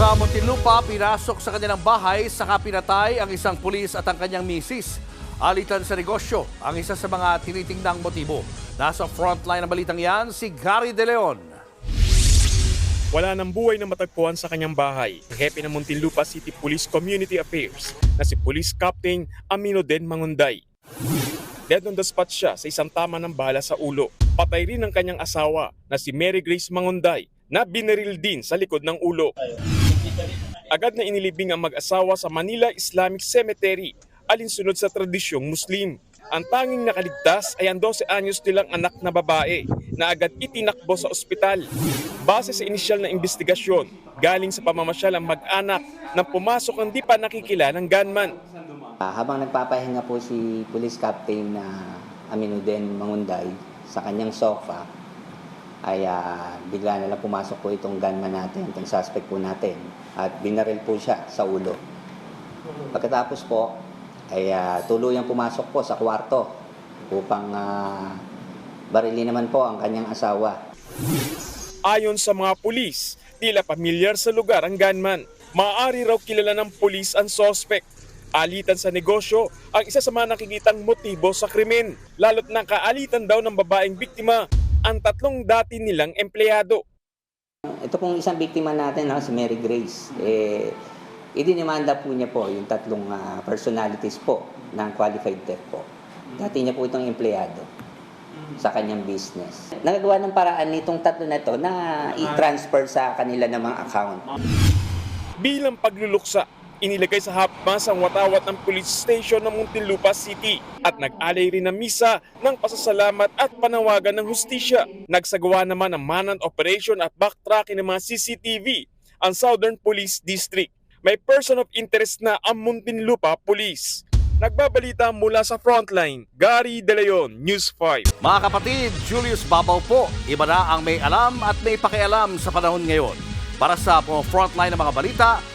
Sa Muntinlupa, pinasok sa kanilang bahay saka pinatay ang isang pulis at ang kanyang misis. Alitan sa negosyo ang isa sa mga tinitingnang motibo. Nasa frontline ng balitang yan, si Gary De Leon. Wala ng buhay na matagpuan sa kanyang bahay. Hepe ng Muntinlupa City Police Community Affairs na si Police Captain Amino Den Mangunday. Dead on the spot siya sa isang tama ng bala sa ulo. Patay rin ang kanyang asawa na si Mary Grace Mangunday na binaril din sa likod ng ulo. Agad na inilibing ang mag-asawa sa Manila Islamic Cemetery alinsunod sa tradisyong Muslim. Ang tanging nakaligtas ay ang 12 anyos nilang anak na babae na agad itinakbo sa ospital. Base sa inisyal na investigasyon, galing sa pamamasyal ang mag-anak nang pumasok ang di pa nakikilalang gunman. Ah, habang nagpapahinga po si Police Captain na Aminuden Mangunday sa kanyang sofa, ay ah, bigla na lang pumasok po itong gunman natin, itong suspect po natin, at binaril po siya sa ulo. Pagkatapos po, ay ah, tuluyang pumasok po sa kwarto upang ah, barili naman po ang kanyang asawa. Ayon sa mga pulis, tila pamilyar sa lugar ang gunman. Maaari raw kilala ng pulis ang suspect. Alitan sa negosyo ang isa sa mga nakikitang motibo sa krimen. Lalo't nakaalitan daw ng babaeng biktima ang tatlong dati nilang empleyado. Ito pong isang biktima natin, no, si Mary Grace, eh, idinimanda po niya po yung tatlong ah, personalities po ng qualified theft po. Dati niya po itong empleyado sa kanyang business. Nagagawa ng paraan nitong tatlo na to na i-transfer sa kanila namang account. Bilang pagluluksa, inilagay sa hapmas ang watawat ng police station ng Muntinlupa City at nag-alay rin ng misa ng pasasalamat at panawagan ng hustisya. Nagsagawa naman ng manhunt operation at backtracking ng mga CCTV ang Southern Police District. May person of interest na ang Muntinlupa Police. Nagbabalita mula sa frontline, Gary De Leon, News 5. Mga kapatid, Julius Babaw po. Iba na ang may alam at may pakialam sa panahon ngayon. Para sa frontline ng mga balita,